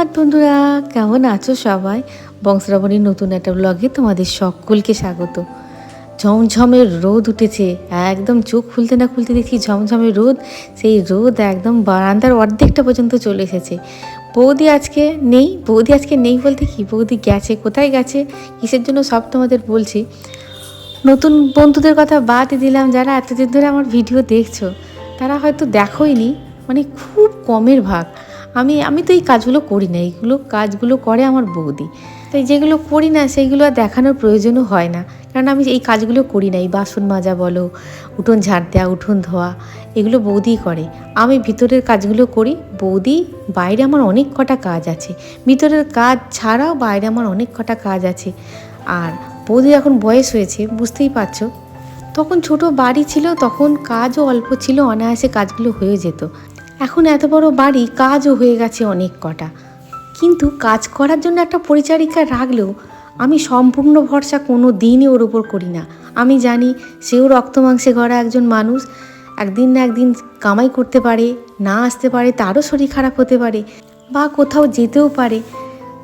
সুপ্রভাত বন্ধুরা। কেমন আছো সবাই? বংশরাবণীর নতুন একটা ব্লগে তোমাদের সকলকে স্বাগত। ঝমঝমের রোদ উঠেছে। একদম চোখ খুলতে না খুলতে দেখি ঝমঝমের রোদ। সেই রোদ একদম বারান্দার অর্ধেকটা পর্যন্ত চলে এসেছে। বৌদি আজকে নেই। বৌদি আজকে নেই বলতে কি? বৌদি গেছে। কোথায় গেছে? কিসের জন্য সব তোমাদের বলছি। নতুন বন্ধুদের কথা বাদ দিলাম যারা এতদিন ধরে আমার ভিডিও দেখছ। তারা হয়তো দেখোইনি। মানে খুব কমের ভাগ। আমি আমি তো এই কাজগুলো করি না, এইগুলো কাজগুলো করে আমার বৌদি। তাই যেগুলো করি না, সেইগুলো আর দেখানোর প্রয়োজনও হয় না। কারণ আমি এই কাজগুলো করি না, এই বাসন মাজা বলো, উঠোন ঝাড় দেওয়া, উঠোন ধোয়া, এগুলো বৌদিই করে। আমি ভিতরের কাজগুলো করি, বৌদি, বাইরে আমার অনেক কটা কাজ আছে। ভিতরের কাজ ছাড়াও বাইরে আমার অনেক কটা কাজ আছে। আর বৌদি এখন বয়স হয়েছে, বুঝতেই পারছ, তখন ছোট বাড়ি ছিল, তখন কাজও অল্প ছিল, অনায়াসে কাজগুলো হয়ে যেত। এখন এত বড় বাড়ি, কাজও হয়ে গেছে অনেক কটা। কিন্তু কাজ করার জন্য একটা পরিচারিকা রাখলেও আমি সম্পূর্ণ ভরসা কোনো দিনই ওর উপর করি না। আমি জানি সেও রক্ত মাংসে গড়া একজন মানুষ। একদিন না একদিন কামাই করতে পারে, না আসতে পারে, তারও শরীর খারাপ হতে পারে বা কোথাও যেতেও পারে।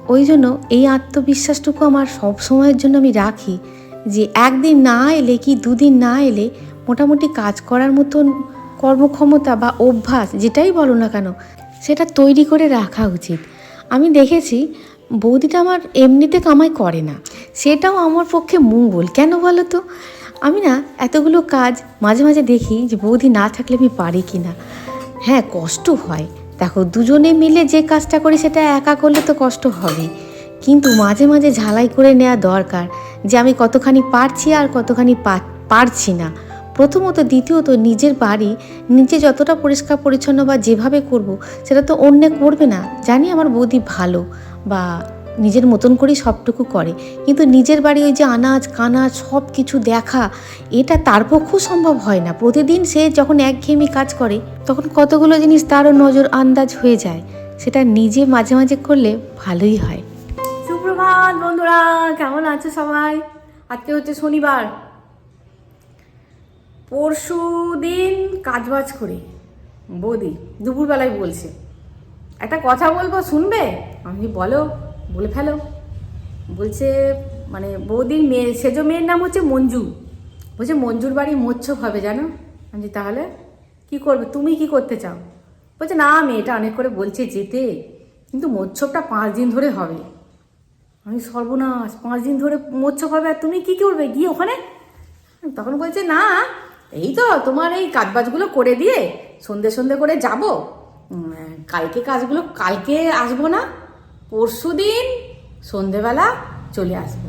ওই জন্য এই আত্মবিশ্বাসটুকু আমার সব সময়ের জন্য আমি রাখি যে একদিন না এলে কি দুদিন না এলে মোটামুটি কাজ করার মতন কর্মক্ষমতা বা অভ্যাস যেটাই বলো না কেন, সেটা তৈরি করে রাখা উচিত। আমি দেখেছি, বৌদিটা আমার এমনিতে কামাই করে না, সেটাও আমার পক্ষে মঙ্গল। কেন বলো তো? আমি না এতগুলো কাজ মাঝে মাঝে দেখি যে বৌদি না থাকলে আমি পারি কি না। হ্যাঁ কষ্ট হয়। দেখো, দুজনে মিলে যে কাজটা করি সেটা একা করলে তো কষ্ট হবেই কিন্তু মাঝে মাঝে ঝালাই করে নেওয়া দরকার যে আমি কতখানি পারছি আর কতখানি পারছি না। প্রথমত দ্বিতীয়ত নিজের বাড়ি নিজে যতটা পরিষ্কার পরিচ্ছন্ন বা যেভাবে করব, সেটা তো অন্য করবে না। জানি আমার বৌদি ভালো বা নিজের মতন করেই সবটুকু করে। কিন্তু নিজের বাড়ি ওই যে আনাজ, কানাজ সব কিছু দেখা, এটা তার পক্ষেও সম্ভব হয় না। প্রতিদিন সে যখন একঘেয়েমি কাজ করে, তখন কতগুলো জিনিস তারও নজর আন্দাজ হয়ে যায়। সেটা নিজে মাঝে মাঝে করলে ভালোই হয়। সুপ্রভাত বন্ধুরা, কেমন আছে সবাই? আজকে হচ্ছে শনিবার। পরশু দিন কাজবাজ করে। বৌদি দুপুরবেলায় বলছে, একটা কথা বলব, শুনবে? আমি বলো, বলে ফেলো। বলছে মানে বৌদির মেয়ে সেজ মেয়ের নাম হচ্ছে মঞ্জু। বলছে, মঞ্জুর বাড়ি মোচ্ছব হবে, জানো? আমি তাহলে কি করবে? তুমি কি করতে চাও? বলছে, না, মেয়েটা অনেক করে বলছে যেতে, কিন্তু মোচ্ছবটা পাঁচ দিন ধরে হবে। আমি সর্বনাশ, পাঁচ দিন ধরে মোচ্ছব হবে, আর তুমি কি করবে? গিয়ে ওখানে? তখন বলছে, না এই তো তোমার এই কাজবাজগুলো করে দিয়ে সন্ধে সন্ধে করে যাব। কালকে কাজগুলো, কালকে আসব না, পরশু দিন সন্ধেবেলা চলে আসব।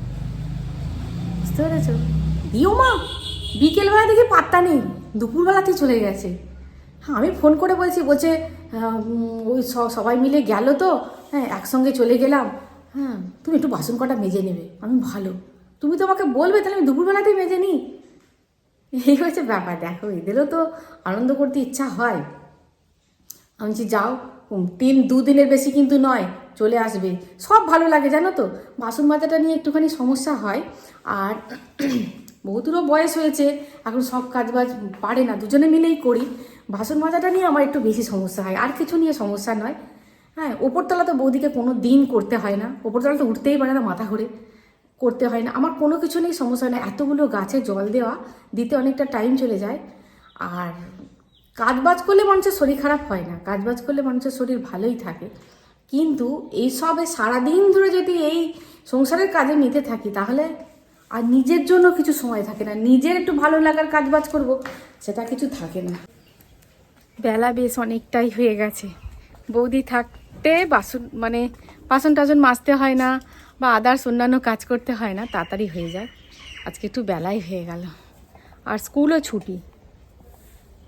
বুঝতে পেরেছ? দিও মা, বিকেলবেলা দেখি পাত্তা নেই দুপুরবেলাতে চলে গেছে। হ্যাঁ আমি ফোন করে বলছি, বলছে ওই সবাই মিলে গেল তো হ্যাঁ একসঙ্গে চলে গেলাম। হ্যাঁ তুমি একটু বাসন কটা মেজে নেবে, আমি ভালো। তুমি তো আমাকে বলবে, তাহলে আমি দুপুরবেলাতেই মেজে নিই। এই হচ্ছে ব্যাপার, দেখো, এদেরও তো আনন্দ করতে ইচ্ছা হয়। আমি বলছি, যাও তিন, দুদিনের বেশি কিন্তু নয়, চলে আসবে। সব ভালো লাগে, জানো তো? বাসন মাজাটা নিয়ে একটুখানি সমস্যা হয়। আর বহুদূরও বয়স হয়েছে, এখন সব কাজ বাজ পারে না, দুজনে মিলেই করি। বাসন মাজাটা নিয়ে আমার একটু বেশি সমস্যা হয়, আর কিছু নিয়ে সমস্যা নয়। হ্যাঁ ওপরতলা তো বৌদিকে কোনো দিন করতে হয় না ওপরতলা তো উঠতেই পারে না মাথা ঘুরে। করতে হয় না। আমার কোনো কিছু নেই, সমস্যা হয় না। এতগুলো গাছে জল দেওয়া, দিতে অনেকটা টাইম চলে যায়। আর কাজবাজ করলে মানুষের শরীর খারাপ হয় না। কাজবাজ করলে মানুষের শরীর ভালোই থাকে। কিন্তু এইসবে সারাদিন ধরে যদি এই সংসারের কাজে নিতে থাকি, তাহলে আর নিজের জন্য কিছু সময় থাকে না। নিজের একটু ভালো লাগার কাজবাজ করব, সেটা কিছু থাকে না। বেলা বেশ অনেকটাই হয়ে গেছে। বৌদি থাকতে বাসন মানে বাসন টাসন মাজতে হয় না। বা আদার্স অন্যান্য কাজ করতে হয় না, তাড়াতাড়ি হয়ে যায়। আজকে একটু বেলাই হয়ে গেল। আর স্কুলও ছুটি।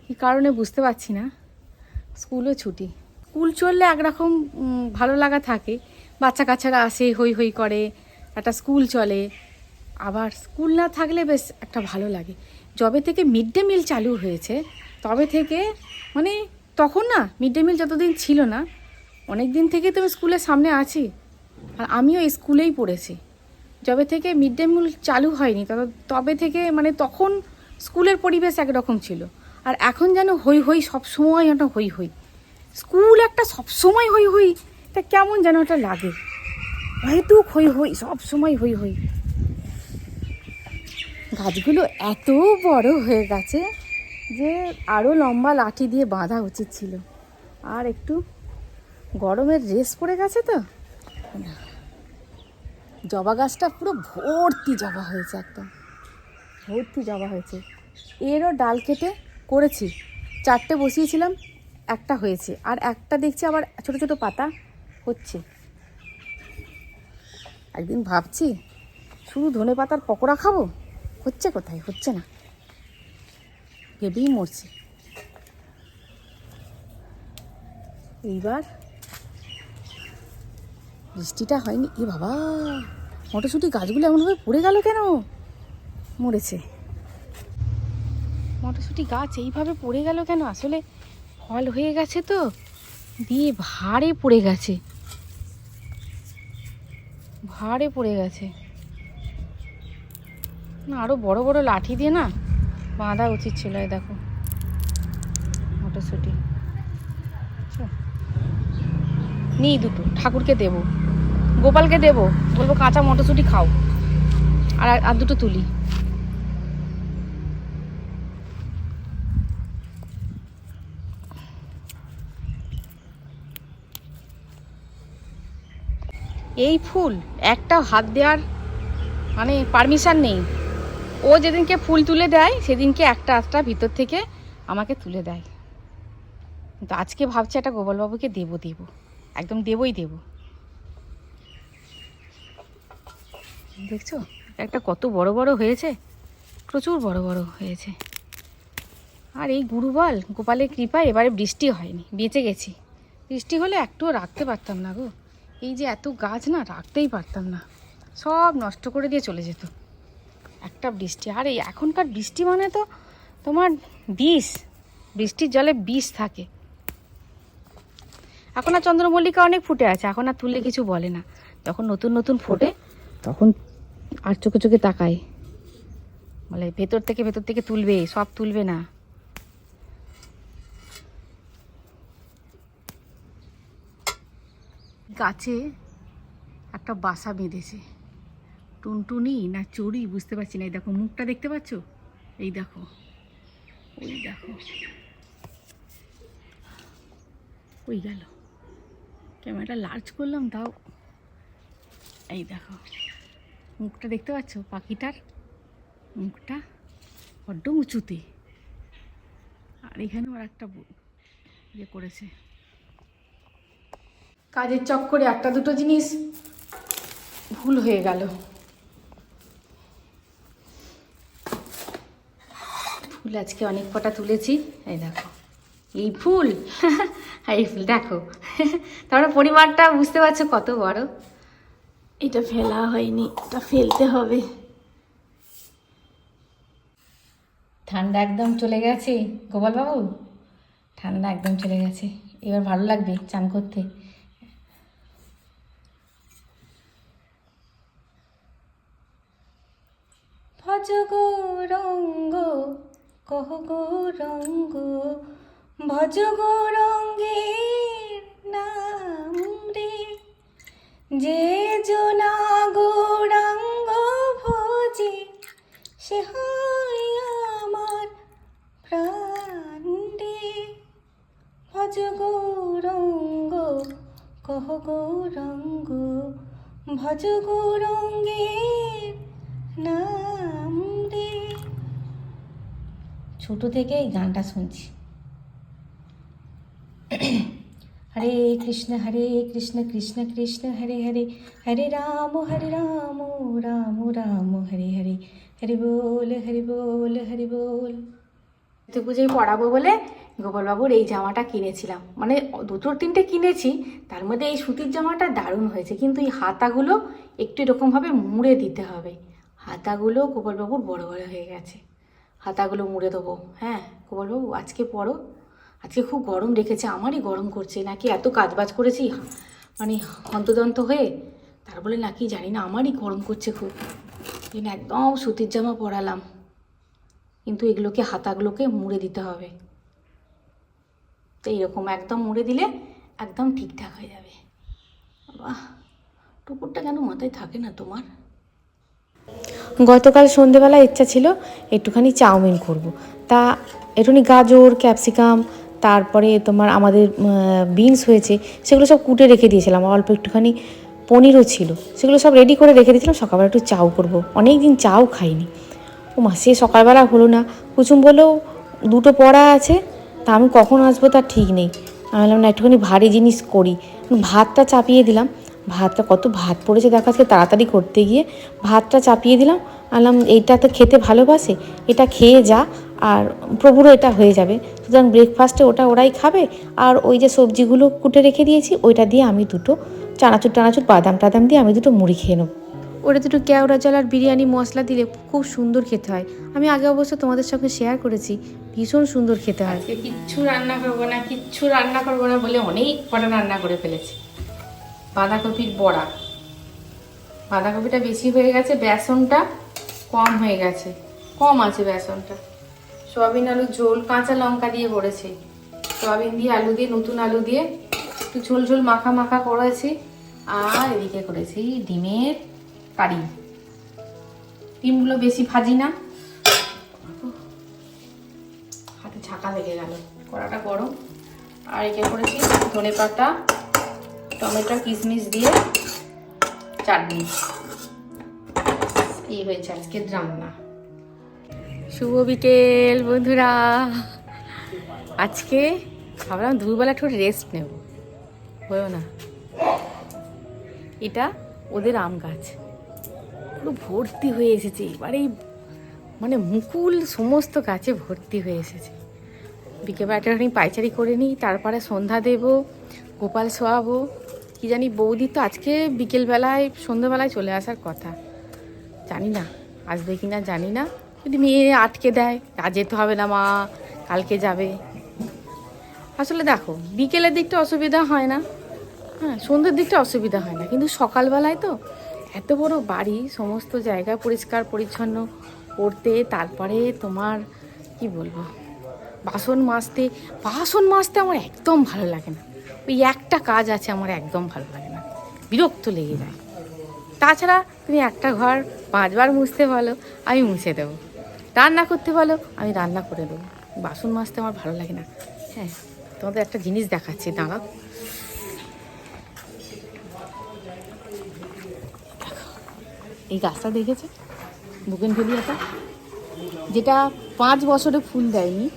কী কারণে বুঝতে পারছি না। স্কুলও ছুটি। স্কুল চললে একরকম ভালো লাগা থাকে। বাচ্চা কাচ্চারা আসে হই হই করে। একটা স্কুল চলে। আবার স্কুল না থাকলে বেশ একটা ভালো লাগে। যবে থেকে মিড ডে মিল চালু হয়েছে, তবে থেকে মানে তখন না, মিড ডে মিল যতদিন ছিল না অনেক দিন থেকে তো আমি স্কুলের সামনে আছি। আর আমিও স্কুলেই পড়েছি। যবে থেকে মিড ডে মিল চালু হয়নি, তবে তবে থেকে মানে তখন স্কুলের পরিবেশ একরকম ছিল। আর এখন যেন হই হই সব সময় একটা হই হই স্কুল একটা সব সময় হই হই তা কেমন যেন একটা লাগে। হয়তো হই হই সব সময় হই হই গাছগুলো এত বড় হয়ে গেছে যে আরও লম্বা লাঠি দিয়ে বাঁধা উচিত ছিল। আর একটু গরমের রেস পড়ে গেছে তো? না। জবা গাছটা পুরো ভর্তি জবা হয়েছে একদম। ভর্তি জবা হয়েছে। এরও ডাল কেটে করেছি। চারটে বসিয়েছিলাম, একটা হয়েছে। আর একটা দেখছি আবার ছোট ছোট পাতা হচ্ছে। একদিন ভাবছি, শুধু ধনে পাতার পকোড়া খাব? হচ্ছে কোথায়? হচ্ছে না। ভেবেই মরছি। এইবার বৃষ্টিটা হয়নি। এ বাবা, মটরশুঁটি গাছগুলো এমনভাবে পড়ে গেল কেন? মরেছে। মটরশুঁটি গাছ এইভাবে পড়ে গেল কেন? আসলে ফল হয়ে গেছে তো, দিয়ে ভারে পড়ে গেছে। ভারে পড়ে গেছে। না আরও বড় বড় লাঠি দিয়ে না বাঁধা উচিত ছিল দেখো, মটরশুঁটি। নেই দুটো, ঠাকুরকে দেব। গোপালকে দেব। বলব, কাঁচা মটরশুঁটি খাও। আর আর দুটো তুলি। এই ফুল, একটা হাত দেওয়ার মানে পারমিশন নেই। ও যেদিনকে ফুল তুলে দেয়, সেদিনকে একটা আধটা ভিতর থেকে আমাকে তুলে দেয়। কিন্তু আজকে ভাবছি একটা গোপালবাবুকে দেবো দেবো। একদম দেবই দেবো। দেখছ? একটা কত বড় বড় হয়েছে। প্রচুর বড় বড় হয়েছে। আর এই গুরুবল, গোপালের কৃপায় এবারে বৃষ্টি হয়নি, বেঁচে গেছি। বৃষ্টি হলে একটুও রাখতে পারতাম না গো। এই যে এত গাছ না, রাখতেই পারতাম না। সব নষ্ট করে দিয়ে চলে যেত। একটা বৃষ্টি, আর এই এখনকার বৃষ্টি মানে তো তোমার বিষ। বৃষ্টির জলে বিষ থাকে। এখন আর চন্দ্রমল্লিকা অনেক ফুটে আছে, এখন আর তুললে কিছু বলে না। যখন নতুন নতুন ফোটে। তখন আর চোখে চোখে তাকায় বলে, ভেতর থেকে ভেতর থেকে তুলবে, সব তুলবে না। গাছে একটা বাসা বেঁধেছে। টুনটুনি না চড়ি, বুঝতে পারছি না। এই দেখো, মুখটা দেখতে পাচ্ছ? এই দেখো, ওই দেখো। ওই গেল। ক্যামেরাটা লার্জ করলাম, তাও। এই দেখো। মুখটা দেখতে পাচ্ছ? পাখিটার মুখটা বড্ড উঁচুতে। আর এখানেও আর একটা ইয়ে করেছে। কাজের চক্করে একটা দুটো জিনিস ভুল হয়ে গেল। ফুল আজকে অনেক কটা তুলেছি। এই দেখো। এই ফুল। এই ফুল, দেখো। তারপরে পরিমাণটা বুঝতে পারছ কত বড়। এটা ফেলা হয়নি, এটা ফেলতে হবে। ঠান্ডা একদম চলে গেছে গোপাল বাবু ঠান্ডা একদম চলে গেছে, এবার ভালো লাগবে চান করতে। ভজ গৌরঙ্গ কহ গৌরঙ্গ ভজ গৌরঙ্গের নাম রে। যে জনা গৌরাঙ্গ ভজে, সে আমার প্রাণ ভজ গৌরঙ্গ, কহ গৌরঙ্গ, ভজ গৌরঙ্গের নাম রে। ছোট থেকে এই গানটা শুনছি। হরে কৃষ্ণ হরে কৃষ্ণ কৃষ্ণ কৃষ্ণ, হরে হরে হরে রাম হরে রাম রাম রাম, হরে হরে, হরি বল হরি বল হরি বল। তো পুজোয় পড়াবো বলে গোপালবাবুর এই জামাটা কিনেছিলাম। মানে দুটো তিনটে কিনেছি, তার মধ্যে এই সুতির জামাটা দারুণ হয়েছে। কিন্তু এই হাতাগুলো একটু এরকমভাবে মুড়ে দিতে হবে। হাতাগুলো গোপালবাবুর বড় বড় হয়ে গেছে। হাতাগুলো মুড়ে দেবো। হ্যাঁ গোপালবাবু আজকে পড়ো আজকে খুব গরম রেখেছে আমারই গরম করছে, নাকি এত কাজবাজ করেছি? মানে হন্তদন্ত হয়ে, তার বলে নাকি জানি না, আমারই গরম করছে খুব। জন্য একদম সুতির জামা পরালাম, কিন্তু এগুলোকে, হাতাগুলোকে মুড়ে দিতে হবে। তো এইরকম একদম মুড়ে দিলে একদম ঠিকঠাক হয়ে যাবে। বাহ, টুকুরটা কেন মাথায় থাকে না তোমার? গতকাল সন্ধেবেলা ইচ্ছা ছিল, একটুখানি চাউমিন করব। তা একটুখানি গাজর, ক্যাপসিকাম তারপরে তোমার আমাদের বিনস হয়েছে, সেগুলো সব কুটে রেখে দিয়েছিলাম। অল্প একটুখানি পনিরও ছিল। সেগুলো সব রেডি করে রেখে দিয়েছিলাম। সকালবেলা একটু চাউ করব। অনেক দিন চাও খাইনি। ও মা, সে সকালবেলা হলো না। কুচুম বলেও দুটো পড়া আছে, তা আমি কখন আসব তার ঠিক নেই। আমি বললাম, না, একটুখানি ভারী জিনিস করি। ভাতটা চাপিয়ে দিলাম। ভাতটা কত ভাত পড়েছে দেখা আজকে তাড়াতাড়ি করতে গিয়ে। ভাতটা চাপিয়ে দিলাম। আলাম এইটা তো খেতে ভালোবাসে। এটা খেয়ে যা। আর প্রভুরও এটা হয়ে যাবে। সুতরাং ব্রেকফাস্টে ওটা ওরাই খাবে আর ওই যে সবজিগুলো কুটে রেখে দিয়েছি ওইটা দিয়ে আমি দুটো চানাচুর টানাচুর বাদাম টাদাম দিয়ে আমি দুটো মুড়ি খেয়ে নেব। ওটা দুটো কেওড়া জল আর বিরিয়ানি মশলা দিলে খুব সুন্দর খেতে হয়। আমি আগে অবশ্য তোমাদের সঙ্গে শেয়ার করেছি ভীষণ সুন্দর খেতে হয়। কিচ্ছু রান্না করব না কিচ্ছু রান্না করব না বলে অনেক কটা রান্না করে ফেলেছি। বাঁধাকপির বড়া। বাঁধাকপিটা বেশি হয়ে গেছে বেসনটা কম হয়ে গেছে। কম আছে বেসনটা। সোয়াবিন আলু ঝোল, কাঁচা লঙ্কা দিয়ে করেছি সোয়াবিন দিয়ে আলু দিয়ে, নতুন আলু দিয়ে একটু ঝোল ঝোল মাখা মাখা করেছি। আর এদিকে করেছি ডিমের কারি। ডিমগুলো বেশি ভাজি না। হাতে ছাকা লেগে গেল, কড়াটা গরম। আর একে করেছি ধনে পাতা, টমেটো, কিশমিশ দিয়ে চাটনি। এই হয়েছে আজকের রান্না। শুভ বিকেল, বন্ধুরা। আজকে ভাবলাম দুপুরবেলা একটু রেস্ট নেব। হলো না। এটা ওদের আম গাছ। পুরো ভর্তি হয়ে এসেছে। এবারে মানে মুকুল সমস্ত গাছে ভর্তি হয়ে এসেছে। বিকেলবেলা একটুখানি পাইচারি করে নিই, তারপরে সন্ধ্যা দেব, গোপাল শোয়াবো। কি জানি বৌদি তো আজকে বিকেলবেলায়, সন্ধ্যাবেলায় চলে আসার কথা। জানি না, আসবে কি না জানি না। যদি মেয়ে আটকে দেয় আজ যেতে হবে না মা, কালকে যাবে। আসলে দেখো, বিকেলের দিকটা অসুবিধা হয় না। হ্যাঁ সন্ধ্যের দিকটা অসুবিধা হয় না। কিন্তু সকালবেলায় তো এত বড় বাড়ি, সমস্ত জায়গা পরিষ্কার, পরিচ্ছন্ন করতে, তারপরে তোমার, কি বলব, বাসন মাজতে বাসন মাজতে আমার একদম ভালো লাগে না। ওই একটা কাজ আছে, আমার একদম ভালো লাগে না। বিরক্ত লেগে যায়। তাছাড়া তুমি একটা ঘর পাঁচবার মুছতে বলো, আমি মুছে দেবো। রান্না করতে বলো, আমি রান্না করে দেবো। বাসন মাজতে আমার ভালো লাগে না। হ্যাঁ তোমাদের একটা জিনিস দেখাচ্ছি, দাঁড়াও। এই গাছটা দেখেছে? বুকেন ফেলিয়াটা যেটা পাঁচ বছরে ফুল দেয়নি।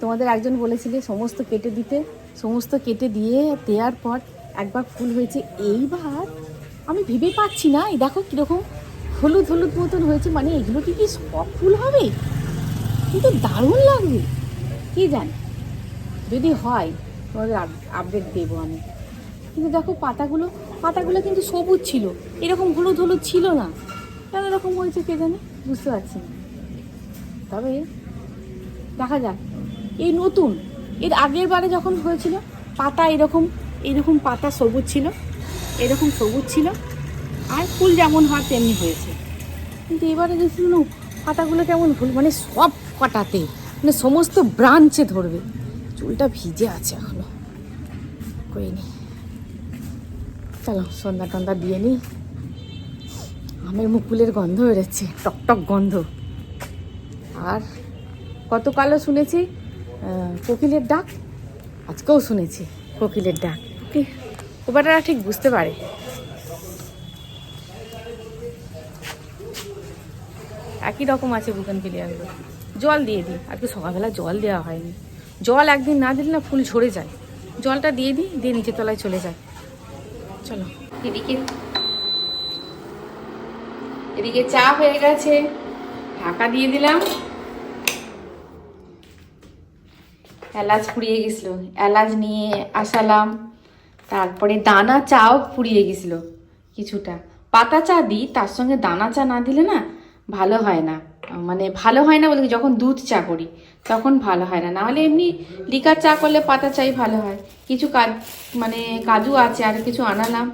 তোমাদের একজন বলেছিলে, সমস্ত কেটে দিতে, সমস্ত কেটে দিয়ে দেওয়ার পর একবার ফুল হয়েছে। এইবার আমি ভেবে পাচ্ছি না। এই দেখো কীরকম হলুদ হলুদ মতন হয়েছে মানে এগুলো কি কি সব ফুল হবে? কিন্তু দারুণ লাগবে। কি জানি? যদি হয়, তোমাদের আপডেট দেবো আমি। কিন্তু দেখো পাতাগুলো পাতাগুলো কিন্তু সবুজ ছিল। এরকম হলুদ হলুদ ছিল না। কেন এরকম হয়েছে কে জানে? বুঝতে পারছি না। তবে দেখা যাক। এই নতুন, এর আগের বারে যখন হয়েছিল, পাতা এরকম এরকম পাতা সবুজ ছিল। এরকম সবুজ ছিল। আর ফুল যেমন হয় তেমনি হয়েছে। কিন্তু এবারে দেখছি না পাতাগুলো কেমন ফুল মানে সব পাতাতে মানে সমস্ত ব্রাঞ্চে ধরবে। চুলটা ভিজে আছে এখনও। করিনি চলো, সন্ধ্যা টন্দা দিয়ে নিই আমের মুকুলের গন্ধ বেরোচ্ছে টকটক গন্ধ। আর গতকালও শুনেছি কোকিলের ডাক, আজকেও শুনেছি কোকিলের ডাক। কি- ওবারটা ঠিক বুঝতে পারে। একই রকম আছে বুকেন ক্লিয়ারগুলো জল দিয়ে দিই, আজকে সকালবেলা জল দেওয়া হয়নি। জল একদিন না দিলে না ফুল ঝরে যায়। জলটা দিয়ে দিই, দিয়ে নিচের তলায় চলে যায়। চলো, এদিকে। এদিকে চা হয়ে গেছে, ঢাকা দিয়ে দিলাম। এলাচ পুড়িয়ে গেছিল, এলাচ নিয়ে আসালাম। তারপরে দানা চাও পুড়িয়ে গেছিল, কিছুটা। পাতা চা দিই, তার সঙ্গে দানা চা না দিলে না ভালো হয় না। মানে ভালো হয় না বলতে কি, যখন দুধ চা করি তখন ভালো হয় না। নাহলে এমনি লিকার চা করলে পাতা চাই ভালো হয়। কিছু কাজ মানে কাজু আছে আর কিছু আনালাম।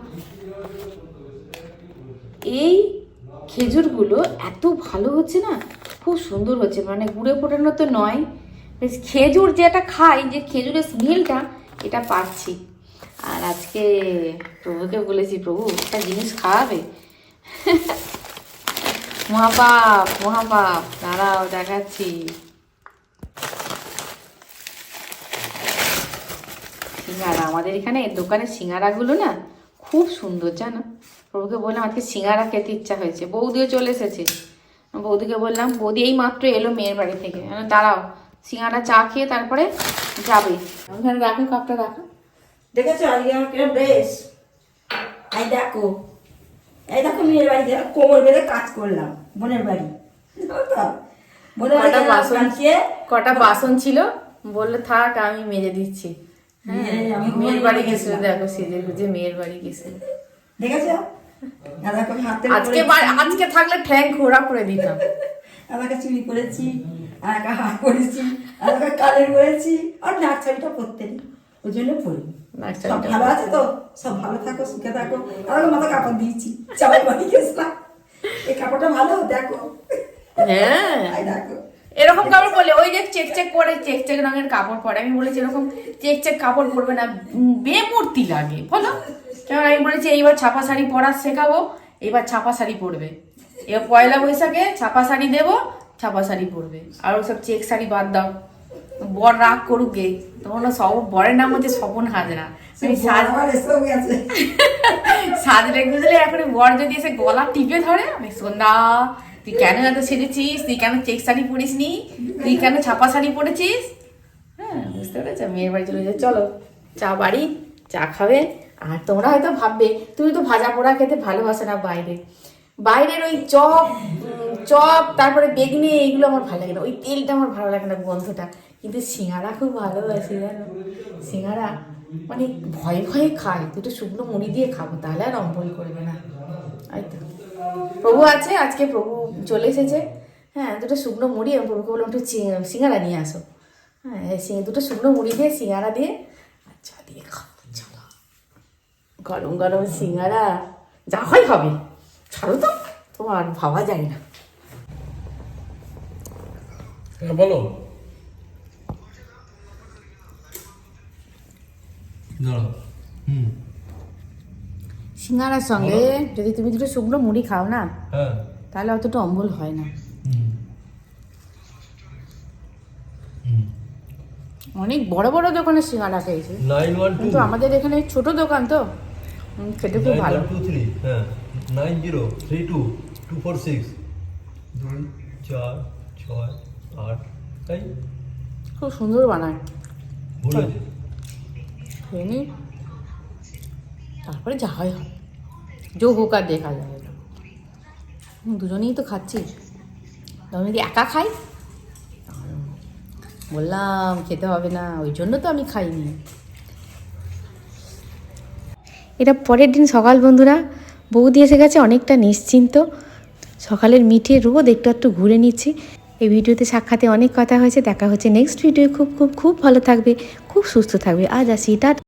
এই খেজুরগুলো এত ভালো হচ্ছে না খুব সুন্দর হচ্ছে। মানে গুঁড়ে ফোটানো তো নয়। বেশ খেজুর যেটা খাই যে খেজুরের স্মেলটা এটা পাচ্ছি। আর আজকে প্রভুকে বলেছি প্রভু একটা জিনিস খাওয়াবে? মহাপাপ মহাপাপ, দাঁড়াও, দেখাচ্ছি। সিঙ্গারা, আমাদের এখানে দোকানের সিঙ্গারাগুলো না খুব সুন্দর, জানো? প্রভুকে বললাম, আজকে সিঙ্গারা খেতে ইচ্ছা হয়েছে। বৌদিও চলে এসেছে। বৌদিকে বললাম, বৌদি, এই মাত্র এলো মেয়ের বাড়ি থেকে। দাঁড়াও, সিঙ্গারা চা খেয়ে তারপরে যাবে। রাখো, কাপটা রাখো। দেখেছ আজকে আমার কিরম এই দেখো। এই দেখো মেয়ের বাড়িতে কোমর বেঁধে কাজ করলাম বোনের বাড়ি। কটা বাসন। কটা বাসন ছিল? বলল থাক আমি মেজে দিচ্ছি। হ্যাঁ মেয়ের বাড়ি। গেছিল দেখো সেজে গুজে মেয়ের বাড়ি গেছিল। দেখেছ? আজকে আজকে থাকলে ঠ্যাং খোড়া করে দিতাম। আমাকে চুরি করেছি একটা হাত করেছি আর একটা কানের করেছি আর নাক ছাড়িটা পরতে ওই জন্য পড়ি সব ভালো আছে তো? সব ভালো থাকো সুখে থাকো। মাথা কাপড় দিয়েছি। বাড়ি গেছিলাম। এই কাপড়টা ভালো? দেখো। হ্যাঁ। দেখো। এরকম কাপড় পরলে ওই যে চেক চেক করে চেক চেক রঙের কাপড় পরে। আমি বলেছি এরকম চেক চেক কাপড় পরবে না। বেমূর্তি লাগে। বলো? কেন আমি বলেছি এইবার ছাপা শাড়ি পরা শেখাবো এইবার ছাপা শাড়ি পরবে। এবার পয়লা বৈশাখে ছাপা শাড়ি দেবো ছাপা শাড়ি পরবে। আর ওসব চেক শাড়ি বাদ দাও। বর রাগ করুক গে। তখন সব বরের নাম হচ্ছে স্বপন হাজরা। সাজলে গুজলে এখন বর যদি এসে গলা টিপে ধরে আমি সন্ধ্যা তুই কেন এত সেরেছিস তুই কেন চেক শাড়ি পরিস নি তুই কেন ছাপা শাড়ি পরেছিস? হ্যাঁ বুঝতে পেরেছ? মেয়ের বাড়ি চলে যাও চলো চা বাড়ি চা খাবে। আর তোমরা হয়তো ভাববে তুমি তো ভাজা পোড়া খেতে ভালোবাসো না বাইরে। বাইরের ওই চপ চপ তারপরে বেগনি এইগুলো আমার ভালো লাগে না। ওই তেলটা আমার ভালো লাগে না গন্ধটা। কিন্তু সিঙ্গারা খুব ভালোবাসি জানো? সিঙ্গারা মানে ভয়ে ভয়ে খাই দুটো শুকনো মুড়ি দিয়ে খাব, তাহলে আর অম্বল করবে না। তো। প্রভু আছে, আজকে প্রভু চলে এসেছে। হ্যাঁ দুটো শুকনো মুড়ি, আমি প্রভুকে বললাম, একটু সিঙ্গারা নিয়ে আসো। হ্যাঁ দুটো শুকনো মুড়ি দিয়ে, সিঙ্গারা দিয়ে আচ্ছা দিয়ে খাব, চলো। গরম গরম সিঙ্গারা, যা হয় হবে। ছাড়ো তো, তোমার ভাবা যায় না। হ্যাঁ বলো। দাঁড়াও হুম। সিঙ্গারার সঙ্গে যদি তুমি দুটো শুকনো মুড়ি খাও না হ্যাঁ। তাহলে অতটা অম্বল হয় না। অনেক বড় বড় দোকানে সিঙ্গারা খেয়েছি। কিন্তু আমাদের এখানে ছোট দোকান তো। খেতে খুব ভালো। টু থ্রি হ্যাঁ। Nine zero three two two four six দুই চার ছয় আট তাই? খুব সুন্দর বানায়। ভুল হয়েছে। নিই তারপরে যা হয়। যো হোক আর দেখা যাবে দুজনেই তো খাচ্ছি। আমি যদি একা খাই? বললাম খেতে হবে না, ওই জন্য তো আমি খাইনি। এটা পরের দিন সকাল, বন্ধুরা। বৌদি এসে গেছে, অনেকটা নিশ্চিন্ত। সকালের মিঠে রোদ, একটু একটু ঘুরে নিচ্ছি। এই ভিডিওতে সাক্ষাতে অনেক কথা হয়েছে। দেখা হচ্ছে নেক্সট ভিডিও খুব খুব খুব ভালো থাকবে, খুব সুস্থ থাকবে। আজ আসি টা